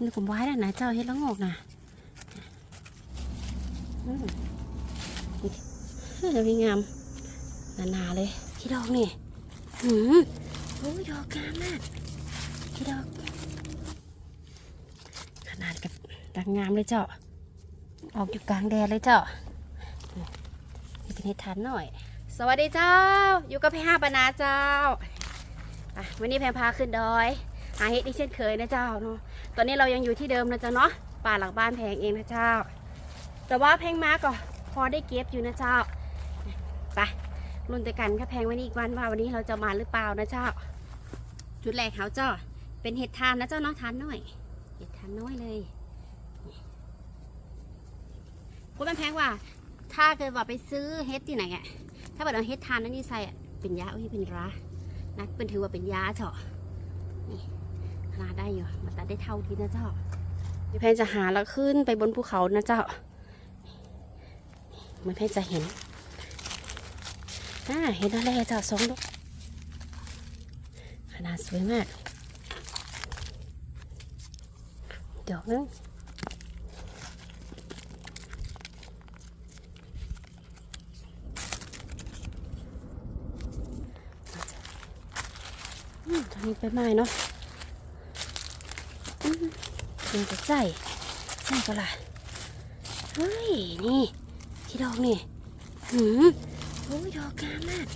นี่ผมไว้แล้วนะเจ้าเฮ็ดละโงกนะอืมนี่เฮ้ยพี่งามหนาๆเลยขี้ดอกนี่หืมโอ้ยดอกงามมากขี้ดอก ขนาดกับดังงามเลยเจ้า ออกอยู่กลางแดดเลยเจ้านี่เป็นเห็ดทานหน่อย สวัสดีเจ้า อยู่กับพี่ห้าปนาเจ้าอะวันนี้แพงพาขึ้นดอย หาเห็ดอีเช่นเคยนะเจ้าเนาะ ตอนนี้เรายังอยู่ที่เดิมนะจ้าเนาะป่าหลังบ้านแพงเองนะเจ้า แต่ว่าแพงมากก็พอได้เก็บอยู่นะเจ้าไปรุ่นแต่กันก็แพงไว้นี่อีกวันว่าวันนี้เราจะมาหรือเปล่านะเจ้า จุดแรกเขาเจ้า เป็นเห็ดทานนะเจ้าเนาะทานน่อยเห็ดทานน้อยเลยคุณแม่แพงว่า ถ้าเกิดว่าไปซื้อเห็ดที่ไหนอะถ้าเกิดเอาเห็ดทานนั่นนี่ใส่เป็นยาอุ้ยเป็นรานะเป็นถือว่าเป็นยาเถอะ นาได้อยู่มาตัดได้เท่าทีนะเจ้าพี่แพนจะหาแล้วขึ้นไปบนภูเขานะเจ้ามันแพนจะเห็นอ่าเห็นอะไรเจ้าสองดอกขนาดสวยมากดอกนึงอืมตอนนี้ไปไม้เนาะ ยังจะใส่ใส่ก็ล่ะเฮ้ยนี่ที่ดอกนี่หืมโอ้ยดอกงามมาก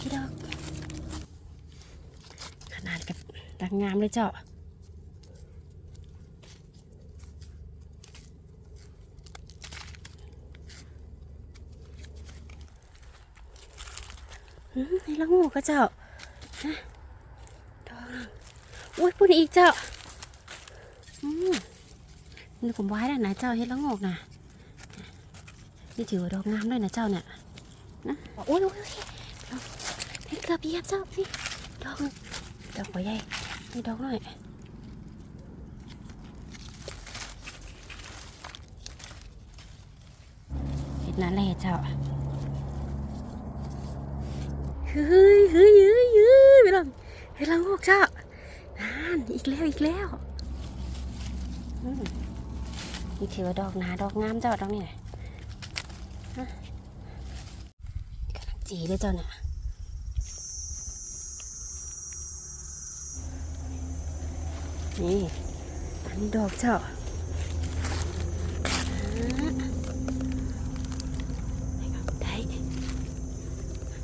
ที่ดอก ขนาดกับดังงามเลยเจ้าอืมนี่ละงูก็เจ้าฮะดอกอุ้ยพูดอีกเจ้า นี่ผมไว้แล้วนะเจ้าเฮ็ดละโงกนะนี่ถือว่าดอกงามด้วยนะเจ้าเนี่ยนะโอ้ยอุ้ยอุ้ยดกให้เกือบเยียบเจ้านี่ดอกดอกใบใหญ่นี่ดอกหน่อยเห็ดนั่นแหละเจ้าเฮ้ยเฮ้ยเฮ้ยเฮ้ยไปลองไปลองงอกเจ้านั่นอีกแล้วอีกแล้ว นี่ถือว่าดอกหนาดอกงามเจ้าดอกนี่นะกำลังจีเลยเจ้าเนี่ยนี่อันนี้ดอกเจ้าได้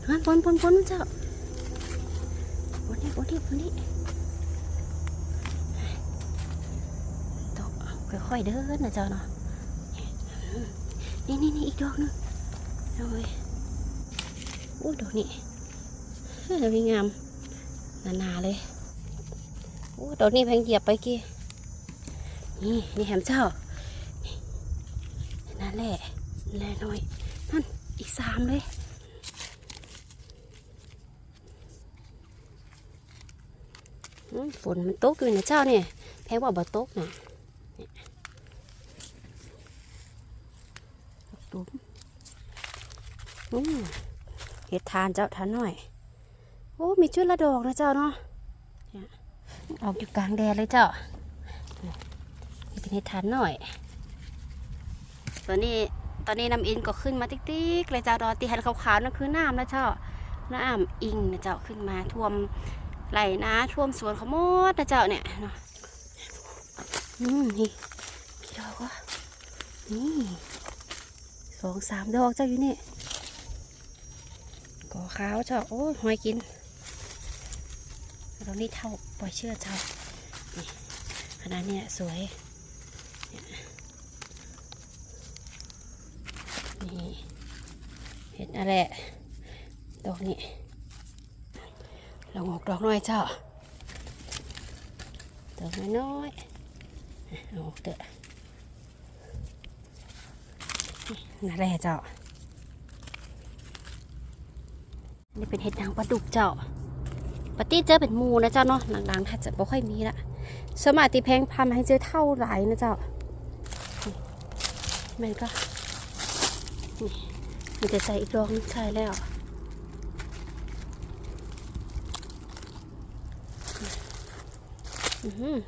ฮะปนปนปนเจ้าปนนี่ปนนี่ปนนี่ตก ค่อยๆเดินนะเจ้าเนาะนี่นี่นี่อีกดอกหนึงเอาไว้โอ้ดอกนี่เฮ้ยงามหนาๆเลยโอ้ดอกนี้แพงเหยียบไปกี่นี่นี่แหมเจ้านั่นแหละนั่นแหลน่อยนั่นอีกสามเลยฝนมันตกอยู่นะเจ้าเนี่ยแพงว่าบ่ตกนะเนี่ยตุ้มอืม เห็ดทานเจ้าทานหน่อย โอ้ มีชุดละดอกนะเจ้าเนาะออกอยู่กลางแดดเลยเจ้าเป็นเห็ดทานหน่อยตอนนี้ตอนนี้น้ำอินก็ขึ้นมาติ๊กๆเลยเจ้าดอตีหันขาวๆนั่นคือน้ำนะเจ้าน้ำอิงนะเจ้าขึ้นมาท่วมไหลนะท่วมสวนเขาหมดนะเจ้าเนี่ยเนาะอืมนี่กี่ดอกวะนี่สองสามดอกเจ้าอยู่นี่ ขาวเจ้าโอ้หอยกินเรานี่เท่าปล่อยเชื่อเจ้าขนาดเนี้ยสวยนี่เห็นอะไรดอกนี้เราออกดอกน้อยเจ้าดอกน้อยออกเถอะนั่นแหละเจ้า นี่เป็นเห็ดนางปลาดุกเจ้าปกติเจอเป็นมูนะเจ้าเนาะหลังๆถ้าจะไม่ค่อยมีละสมัตีแพงพันให้เจอเท่าไหร่นะเจ้านี่มันก็นี่มันจะใส่อีกดองใช่แล้ว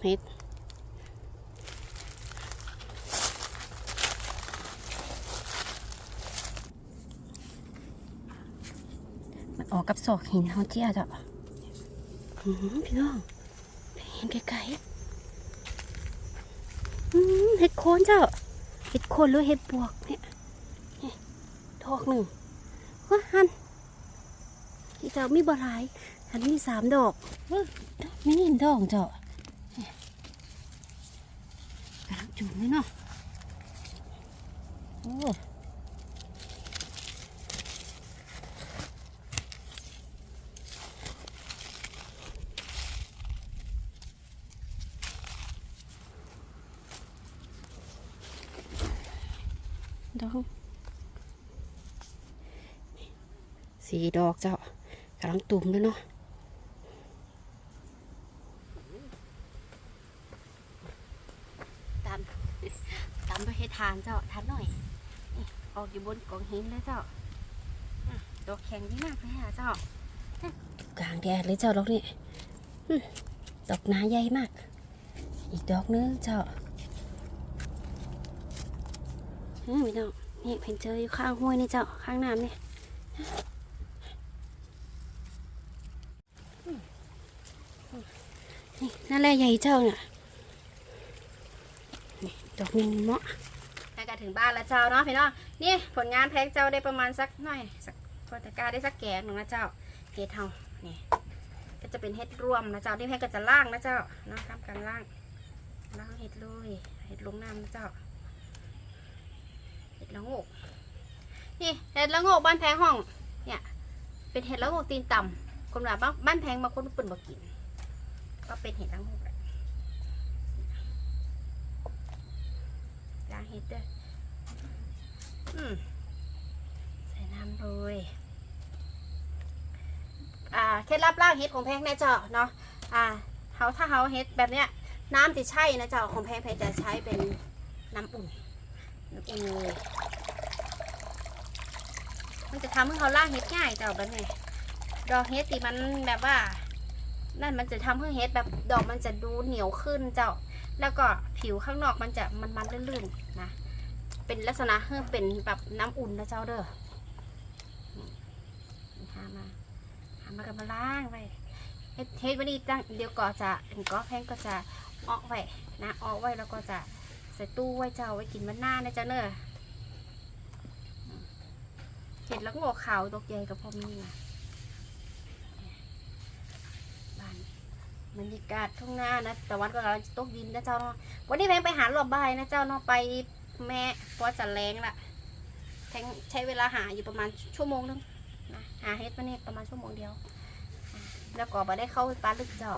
เห็ด ออกกับศอกหินเฮาเจี้ยจ้ะพี่น้องเห็นไกลๆเห็ดโคนเจ้าเห็ดโคนหรือเห็ดปวกเนี่ยดอกหนึ่งว้าหันที่เจ้ามีบลายหันมีสามดอกเว้ยไม่เห็นดอกเจ้ากำลังจุ่มเลยเนาะโอ้ ดอกสีดอกเจ้ากำลังตุ่มเลยเนาะตามตามไปให้ทานเจ้าทานหน่อยนี่ออกอยู่บนกองหินเลยเจ้าอะดอกแข็งดีมากเลยอะเจ้ากลางแดดเลยเจ้าดอกนี่อืมดอกหนาใหญ่มาก อีกดอกนึงเจ้าอืมพี่น้อง นี่เพิ่นเจออยู่ข้างห้วยนี่เจ้าข้างน้ำนี่อืมอืมนี่นั่นแหละใหญ่เจ้าเนี่ยนี่ดอกนึงเหมาะใกล้ถึงบ้านแล้วเจ้าเนาะพี่น้องนี่ผลงานแพ็กเจ้าได้ประมาณสักหน่อยสักพอตะกาได้สักแกงหนึ่งนะเจ้าเฮ็ดเฮานี่ก็จะเป็นเฮ็ดรวมนะเจ้าที่แพ็กก็จะล่างนะเจ้าเนาะทำการล่างล่างเฮ็ดเลยเฮ็ดลงน้ำนะเจ้า ห็ดละโงก นี่เห็ดละโงกบ้านแพงห้อง เนี่ย เป็นเห็ดละโงกตีนต่ำคนว่าบ้านบ้านแพงบางคนเปิ่นบ่กิน ก็เป็นเห็ดละโงกแหละล้างเห็ดด้วยอืมใส่น้ำโรยอ่าเคล็ดลับล้างเห็ดของแพงนะเจ้าเนาะอ่าเขาถ้าเขาเห็ดแบบเนี้ยน้ำที่ใช่นะเจ้าของแพงแพงจะใช้เป็นน้ำอุ่น น้ำอุ่นเลยมันจะทำให้เขาล่างเฮ็ดง่ายเจ้าแบบนี้ดอกเฮ็ดตีมันแบบว่า นั่นมันจะทำให้เฮ็ดแบบดอกมันจะดูเหนียวขึ้นเจ้า แล้วก็ผิวข้างนอกมันจะมันมันลื่นๆนะ เป็นลักษณะเฮ้อเป็นแบบน้ำอุ่นนะเจ้าเด้อหามาหามากันมาล้างไปเฮ็ดวันนี้ตั้งเดี๋ยวก็จะก็แพงก็จะออกไว้นะออกไว้แล้วก็จะ ใส่ตู้ไว้เจ้าไว้กินมันหน้านะเจ้าเนอะเห็ดแล้วงอกขาวตกใหญ่กับพอมีบ้านบรรยากาศทุ่งนานะแต่วันก็กำลังจะตกดินนะเจ้าเนาะวันนี้แพงไปหารอบใบนะเจ้าเนาะไปแม่เพราะจะแรงละแพงใช้เวลาหาอยู่ประมาณชั่วโมงนึงนะหาเฮ็ดมาเนี่ยประมาณชั่วโมงเดียว แล้วก็บ่ได้เข้าปลาลึกเจ้า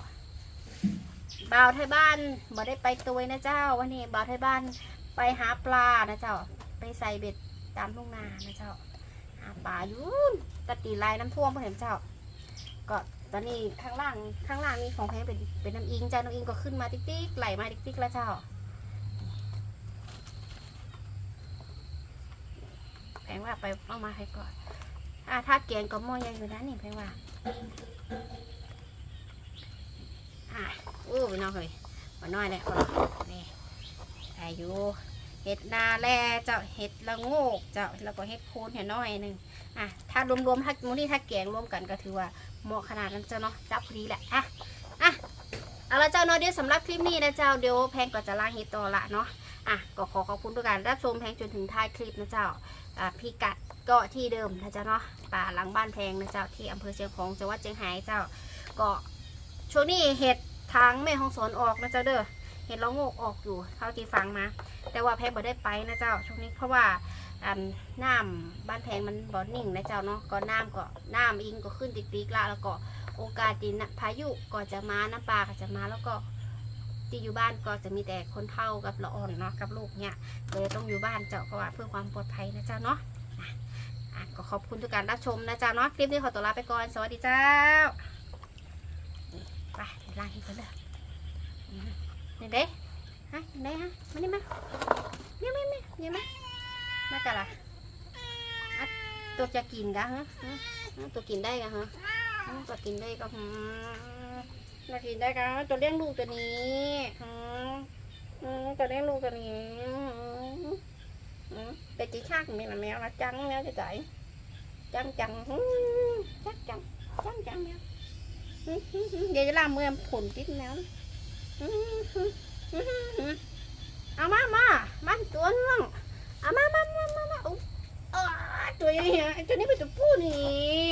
บ่าวไทยบ้านบ่ได้ไปตัวนะเจ้า วันนี้บ่าวไทยบ้านไปหาปลานะเจ้า ไปใส่เบ็ดตามทุ่งนานะเจ้า หาปลาอยู่ตะตีลายน้ำท่วมเพื่อนเจ้า ก็ตอนนี้ข้างล่างข้างล่างนี่ของแพงเป็นเป็นน้ำอิงเจ้าน้ำอิงก็ขึ้นมาติ๊กติ๊กไหลมาติ๊กติ๊กแล้วเจ้าแพงว่าไปเอามาให้ก่อนอ่าถ้าแกงก็มอใหญ่อยู่นะนี่แพงว่า พี่น้องเฮ้ยมาน้อยเลยคนนี่อายุเห็ดนาแลเจ้าเห็ดละโงกเจ้าแล้วก็เห็ดโคนเห็ดน้อยหนึ่งอะถ้ารวมๆถ้ามูนี่ถ้าแกงรวมกันก็ถือว่าเหมาะขนาดนั้นเจ้าเนาะจับพอดีแหละอะอะเอาละเจ้าเนาะเดี๋ยวสำหรับคลิปนี้นะเจ้าเดี๋ยวแพงก็จะล่างเห็ดต่อละเนาะอะก็ขอขอบคุณทุกการรับชมแพงจนถึงท้ายคลิปนะเจ้าอะพี่กัดก็ที่เดิมนะเจ้าเนาะป่าหลังบ้านแพงนะเจ้าที่อำเภอเชียงของจังหวัดเชียงรายเจ้าก็ช่วงนี้เห็ด ทางแม่ห้องสอนออกนะเจ้าเด้อเห็นเราโงกออกอยู่เท่าที่ฟังมาแต่ว่าแพงบ่ได้ไปนะเจ้าช่วงนี้เพราะว่าอันน้ำบ้านแพงมันบ่นิ่งนะเจ้าเนาะก็น้ำก็น้ำอิงก็ขึ้นติ๊กติ๊กละแล้วก็โอกาสดินพายุก็จะมาน้ำปลาก็จะมาแล้วก็ที่อยู่บ้านก็จะมีแต่คนเฒ่ากับละอ่อนเนาะกับลูกเนี่ยเลยต้องอยู่บ้านเจ้าเพราะว่าเพื่อความปลอดภัยนะเจ้าเนาะอะอะก็ขอบคุณทุกการรับชมนะเจ้าเนาะคลิปนี้ขอตัวลาไปก่อน สวัสดีเจ้า ไปล้างให้กันเด้อนี่เด้ฮะนี่เด้ฮะมานี่มาเนี่ยมาเนี่ยเนี่ยมามากันละอะตัวจะกินกะฮะตัวกินได้กะฮะตัวกินได้ก็หืมตัวกินได้กะตัวเลี้ยงลูกตัวนี้หืมหืมตัวเลี้ยงลูกตัวนี้หืมหืมเป็นจีชากนี่ละแมวนะจังแมวจะใจจังจังจังจังจังจังเนี่ยอืมอืมอืม เดี๋ยวจะลาเมื่อผลติดแล้วเอามามามันตัวนึงเอามามามามามาอุ๊บอ้าตัวใหญ่ตัวนี้เป็นตัวผู้นี่